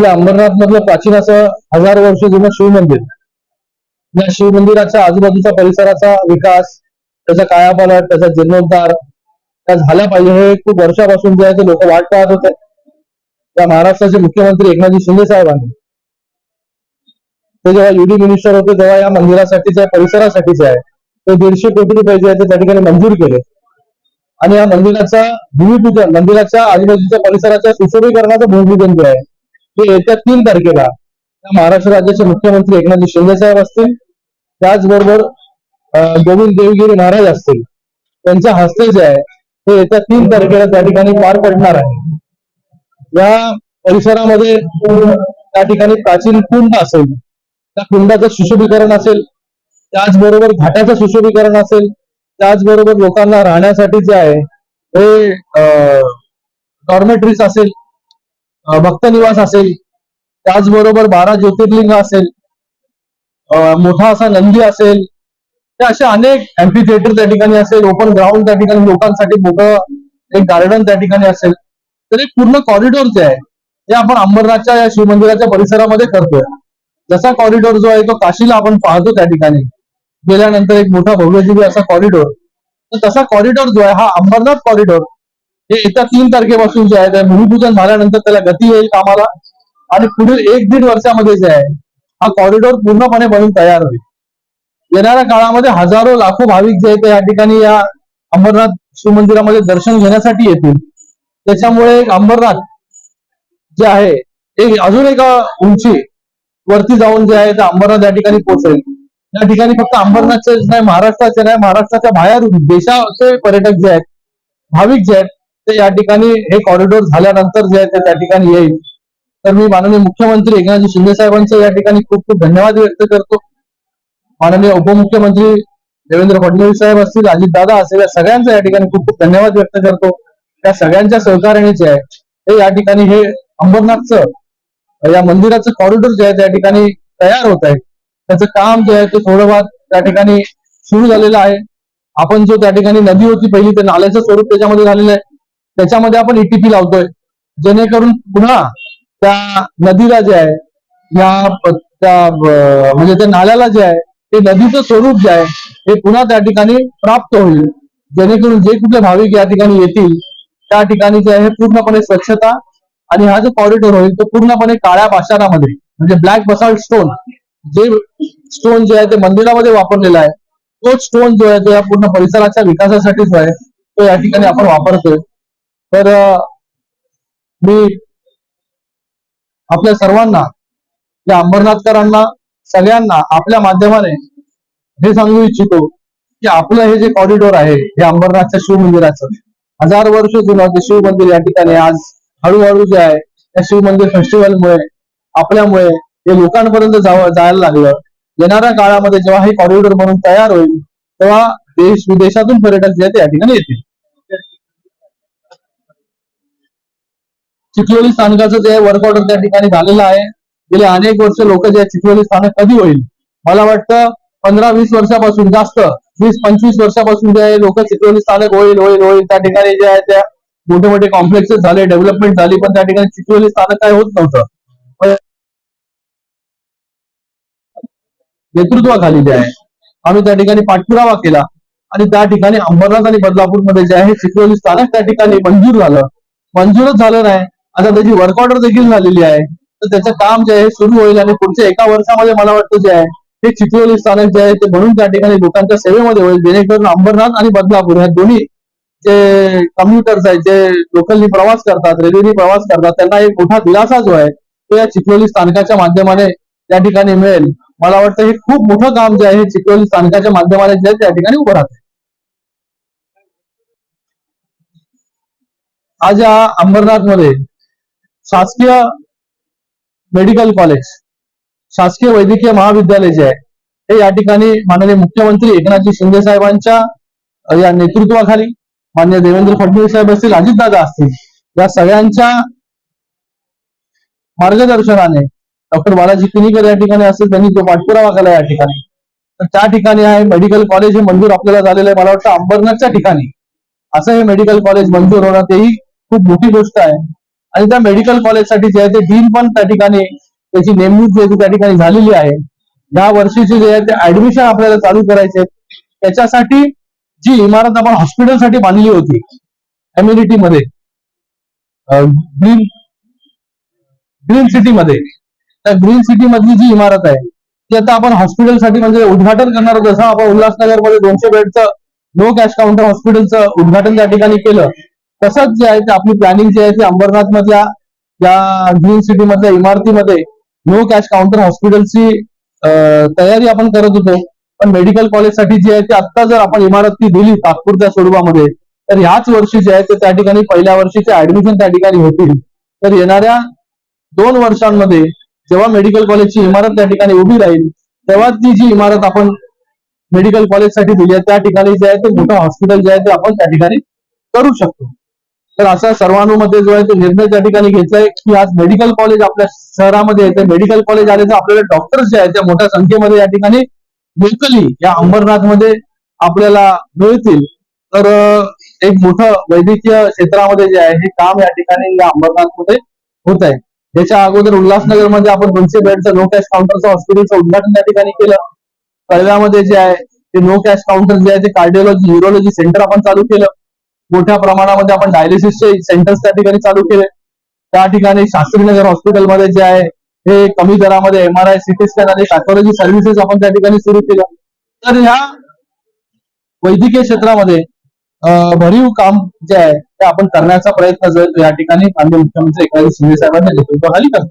आपल्या अंबरनाथ मधलं प्राचीन असं हजार वर्ष जुनं शिवमंदिर या शिवमंदिराच्या आजूबाजूच्या परिसराचा विकास त्याचा कायापालट त्याचा जीर्णोद्धार त्या झाला पाहिजे हे खूप वर्षापासून जे आहे ते लोक वाट पाहत होते. त्या महाराष्ट्राचे मुख्यमंत्री एकनाथजी शिंदे साहेबांनी ते जेव्हा युडी मिनिस्टर होते तेव्हा या मंदिरासाठीच्या परिसरासाठीचे आहे ते दीडशे कोटी रुपये जे आहे ते त्या ठिकाणी मंजूर केले. आणि या मंदिराचा भूमिपूजन मंदिराच्या आजूबाजूच्या परिसराच्या सुशोभीकरणाचं भूमिपूजन जे आहे ते येत्या तीन तारखेला महाराष्ट्र राज्याचे मुख्यमंत्री एकनाथ शिंदे साहेब असतील त्याचबरोबर गोविंद देवगिरी महाराज असतील त्यांच्या हस्ते जे आहे ते येत्या तीन तारखेला त्या ठिकाणी पार पडणार आहे. या परिसरामध्ये त्या ठिकाणी प्राचीन कुंड असेल त्या कुंडाचं सुशोभीकरण असेल त्याचबरोबर घाटाचं सुशोभीकरण असेल त्याचबरोबर लोकांना राहण्यासाठी जे आहे हे डॉर्मेटरीज असेल भक्त भक्तनिवास असेल त्याचबरोबर बारा ज्योतिर्लिंग असेल अं, मोठा असा नंदी असेल ते असे अनेक एम्पी थिएटर त्या ठिकाणी असेल ओपन ग्राउंड त्या ठिकाणी लोकांसाठी मोठं एक गार्डन त्या ठिकाणी असेल तर एक पूर्ण कॉरिडॉर जे आहे ते आपण अंबरनाथच्या या शिवमंदिराच्या परिसरामध्ये करतोय. जसा कॉरिडॉर जो आहे तो काशीला आपण पाहतो त्या ठिकाणी. गेल्यानंतर एक मोठा भव्यजीवी असा कॉरिडॉर तर तसा कॉरिडॉर जो आहे हा अंबरनाथ कॉरिडॉर हे येत्या तीन तारखेपासून जे आहे भूमिपूजन झाल्यानंतर त्याला गती येईल कामाला आणि पुढील एक दीड वर्षामध्ये जे आहे हा कॉरिडॉर पूर्णपणे बनून तयार होईल. येणाऱ्या काळामध्ये हजारो लाखो भाविक जे आहेत या ठिकाणी या अंबरनाथ शिवमंदिरामध्ये दर्शन घेण्यासाठी येतील. त्याच्यामुळे एक अंबरनाथ जे आहे एक अजून एका उंची वरती जाऊन जे आहे ते अंबरनाथ या ठिकाणी पोहोचेल. या ठिकाणी फक्त अंबरनाथचे नाही महाराष्ट्राचे नाही महाराष्ट्राच्या बाहेरून देशाचे पर्यटक जे आहेत भाविक जे आहेत ते या ठिकाणी हे कॉरिडॉर झाल्यानंतर जे आहे ते त्या ठिकाणी येईल. तर मी माननीय मुख्यमंत्री एकनाथजी शिंदे साहेबांचं या ठिकाणी खूप खूप धन्यवाद व्यक्त करतो. माननीय उपमुख्यमंत्री देवेंद्र फडणवीस साहेब असतील अजित दादा या सगळ्यांचा या ठिकाणी खूप खूप धन्यवाद व्यक्त करतो. त्या सगळ्यांच्या सहकार्याने जे आहे ते या ठिकाणी हे अंबरनाथचं या मंदिराचं कॉरिडॉर जे आहे त्या ठिकाणी तयार होत आहे. त्याचं काम जे आहे ते थोडंफार त्या ठिकाणी सुरू झालेलं आहे. आपण जो त्या ठिकाणी नदी होती पहिली ते नाल्याचं स्वरूप त्याच्यामध्ये झालेलं आहे. त्याच्यामध्ये आपण ईटीपी लावतोय. जेणेकरून पुन्हा त्या नदीला जे आहे या त्या म्हणजे त्या नाल्याला जे आहे ते नदीचं स्वरूप जे आहे हे पुन्हा त्या ठिकाणी प्राप्त होईल. जेणेकरून जे कुठले भाविक या ठिकाणी येतील त्या ठिकाणी जे आहे हे पूर्णपणे स्वच्छता आणि हा जो कॉरिडॉर होईल तो पूर्णपणे काळ्या पाषाणामध्ये म्हणजे ब्लॅक बसाल्ट स्टोन जे स्टोन जे आहे ते मंदिरामध्ये वापरलेला आहे तोच स्टोन जो आहे तो या पूर्ण परिसराच्या विकासासाठी जो आहे तो या ठिकाणी आपण वापरतोय. तर मी आपल्या सर्वांना या अंबरनाथकरांना सगळ्यांना आपल्या माध्यमाने हे सांगू इच्छितो की आपलं हे जे कॉरिडॉर आहे हे अंबरनाथच्या शिवमंदिराचं हजार वर्ष जुनं ते शिवमंदिर या ठिकाणी आज हळूहळू जे आहे त्या शिवमंदिर फेस्टिवलमुळे आपल्यामुळे हे लोकांपर्यंत जावं जायला लागलं. येणाऱ्या काळामध्ये जेव्हा हे कॉरिडॉर म्हणून तयार होईल तेव्हा देश विदेशातून पर्यटक जे आहे या ठिकाणी येतील. चिखलोली स्थानकाचं जे वर्क ऑर्डर त्या ठिकाणी झालेलं आहे. गेले अनेक वर्ष लोक जे चिखलोली स्थानक कधी होईल? मला वाटतं पंधरा वीस वर्षापासून जास्त वीस पंचवीस वर्षापासून जे आहे लोक चिखलोली स्थानक होईल होईल होईल. त्या ठिकाणी जे आहे त्या मोठे मोठे कॉम्प्लेक्सेस झाले डेव्हलपमेंट झाली पण त्या ठिकाणी चिखलोली स्थानक काय होत नव्हतं. नेतृत्वाखाली जे आहे आम्ही त्या ठिकाणी पाठपुरावा केला. आणि त्या ठिकाणी अंबरनाथ आणि बदलापूरमध्ये जे आहे चिखलोली स्थानक त्या ठिकाणी मंजूर झालं. मंजूरच झालं नाही. आता त्याची वर्क ऑर्डर देखील झालेली आहे. तर त्याचं काम जे आहे सुरू होईल आणि पुढच्या एका वर्षामध्ये मला वाटतं जे आहे हे चिखलोली स्थानक जे आहे ते म्हणून त्या ठिकाणी लोकांच्या सेवेमध्ये होईल. जेणेकरून अंबरनाथ आणि बदलापूर ह्या दोन्ही जे कम्युटर्स आहेत जे लोकलनी प्रवास करतात रेल्वेनी प्रवास करतात त्यांना एक मोठा दिलासा जो आहे तो या चिखलोली स्थानकाच्या माध्यमाने त्या ठिकाणी मिळेल. मला वाटतं हे खूप मोठं काम जे आहे हे चिखलोली स्थानकाच्या माध्यमाने जे त्या ठिकाणी उभं राहते. आज या अंबरनाथमध्ये शासकीय मेडिकल कॉलेज शासकीय वैद्यकीय महाविद्यालय जे आहे हे या ठिकाणी माननीय मुख्यमंत्री एकनाथजी शिंदे साहेबांच्या या नेतृत्वाखाली मान्य देवेंद्र फडणवीस साहेब असतील अजितदादा असतील या सगळ्यांच्या मार्गदर्शनाने डॉक्टर बालाजी किनीकर या ठिकाणी असतील त्यांनी जो पाठपुरावा केला या ठिकाणी तर त्या ठिकाणी आहे मेडिकल कॉलेज हे मंजूर आपल्याला झालेलं आहे. मला वाटतं अंबरनाथच्या ठिकाणी असं हे मेडिकल कॉलेज मंजूर होणं तेही खूप मोठी गोष्ट आहे. आणि त्या मेडिकल कॉलेजसाठी जे आहे ते डीन पण त्या ठिकाणी त्याची नेमणूक जी त्या ठिकाणी झालेली आहे. या वर्षीचे जे आहे ते ऍडमिशन आपल्याला चालू करायचे त्याच्यासाठी जी इमारत आपण हॉस्पिटलसाठी बांधली होती कम्युनिटी मध्ये ग्रीन ग्रीन सिटी मध्ये. त्या ग्रीन सिटी मधली जी इमारत आहे ती आता आपण हॉस्पिटलसाठी म्हणजे उद्घाटन करणार जसं आपण उल्हासनगरमध्ये दोनशे बेडचं नो कॅश काउंटर हॉस्पिटलचं उद्घाटन त्या ठिकाणी केलं. तसंच जे आहे ते आपली प्लॅनिंग जी आहे ती अंबरनाथ मधल्या या ग्रीन सिटी मधल्या इमारतीमध्ये नो कॅश काउंटर हॉस्पिटलची तयारी आपण करत होतो. पण मेडिकल कॉलेजसाठी जी आहे ती आत्ता जर आपण इमारत ती दिली तात्पुरत्या स्वरूपामध्ये तर ह्याच वर्षी जे आहे ते त्या ठिकाणी पहिल्या वर्षीचे ऍडमिशन त्या ठिकाणी होतील. तर येणाऱ्या दोन वर्षांमध्ये जेव्हा मेडिकल कॉलेजची इमारत त्या ठिकाणी उभी राहील तेव्हा ती जी इमारत आपण मेडिकल कॉलेजसाठी दिली आहे त्या ठिकाणी जे आहे ते मोठं हॉस्पिटल जे आहे ते आपण त्या ठिकाणी करू शकतो. तर असा सर्वांमध्ये जो आहे तो निर्णय त्या ठिकाणी घेतलाय की आज मेडिकल कॉलेज आपल्या शहरामध्ये येते मेडिकल कॉलेज आले तर आपल्याला डॉक्टर्स जे आहेत त्या मोठ्या संख्येमध्ये या ठिकाणी लोकली या अंबरनाथमध्ये आपल्याला मिळतील. तर एक मोठं वैद्यकीय क्षेत्रामध्ये जे आहे हे काम या ठिकाणी या अंबरनाथमध्ये होत आहे. याच्या अगोदर उल्हासनगरमध्ये आपण दोनशे बेडचं नो कॅश काउंटरचं हॉस्पिटलचं उद्घाटन त्या ठिकाणी केलं. कळव्यामध्ये जे आहे ते नो कॅश काउंटर जे आहे ते कार्डिओलॉजी युरोलॉजी सेंटर आपण चालू केलं. मोठ्या प्रमाणामध्ये आपण डायलिसिसचे सेंटर्स त्या ठिकाणी चालू केले. त्या ठिकाणी शास्त्रीनगर हॉस्पिटलमध्ये जे आहे हे कमी दरामध्ये M R I CT scan आणि पॅथॉलॉजी सर्व्हिसेस आपण त्या ठिकाणी सुरू केल्या. तर ह्या वैद्यकीय क्षेत्रामध्ये भरीव काम जे आहे ते आपण करण्याचा प्रयत्न जो या ठिकाणी माननीय मुख्यमंत्री एकनाथ शिंदे साहेबांनी नेतृत्वाखाली करतो